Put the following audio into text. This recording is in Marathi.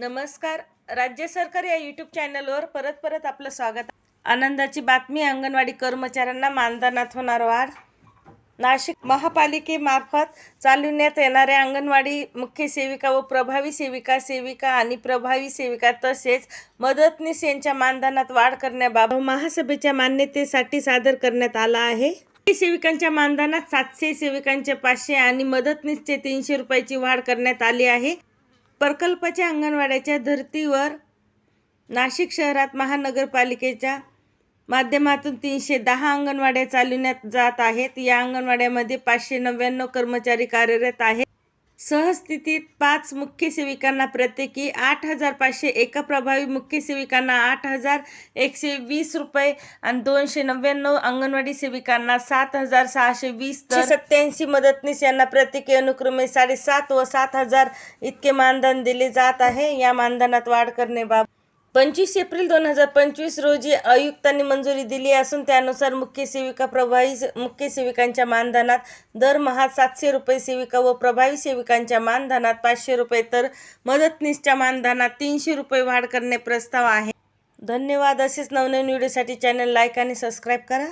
नमस्कार. राज्य सरकार या यूट्यूब चॅनलवर परत परत आपलं स्वागत. आनंदाची बातमी अंगणवाडी कर्मचाऱ्यांना मानधनात होणार वाढ. नाशिक महापालिकेमार्फत चालविण्यात येणाऱ्या अंगणवाडी मुख्य सेविका व प्रभावी सेविका सेविका आणि प्रभावी सेविका तसेच मदतनीस यांच्या मानधनात वाढ करण्याबाबत महासभेच्या मान्यतेसाठी सादर करण्यात आला आहे. सेविकांच्या मानधनात सातशे सेविकांचे पाचशे आणि मदतनीसचे तीनशे रुपयाची वाढ करण्यात आली आहे. प्रकल्पाच्या अंगणवाड्याच्या धर्तीवर नाशिक शहरात महानगरपालिकेच्या माध्यमातून तीनशे दहा अंगणवाड्या चालविण्यात जात आहेत. या अंगणवाड्यामध्ये पाचशे नव्याण्णव कर्मचारी कार्यरत आहेत. सहस्थितीत पाच मुख्य सेविकांना प्रत्येकी आठ हजार पाचशे एका प्रभावी मुख्य सेविकांना आठ हजार एकशे वीस रुपये आणि दोनशे नव्याण्णव अंगणवाडी सेविकांना सात हजार सहाशे वीस तर सत्याऐंशी मदतनीस यांना प्रत्येकी अनुक्रमे साडेसात व सात हजार इतके मानधन दिले जात आहे. या मानधनात वाढ करण्याबाबत पंचवीस एप्रिल दोन हजार पंचवीस रोजी आयुक्तांनी मंजुरी दिली असून त्यानुसार मुख्य सेविका प्रभावी मुख्य सेविकांच्या मानधनात दरमहा सातशे रुपये सेविका व प्रभावी सेविकांच्या मानधनात पाचशे रुपये. तर मदतनीसच्या मानधनात तीनशे रुपये वाढ करणे प्रस्ताव आहे. धन्यवाद. असेच नवनवीन व्हिडिओसाठी चॅनल लाईक आणि सबस्क्राईब करा.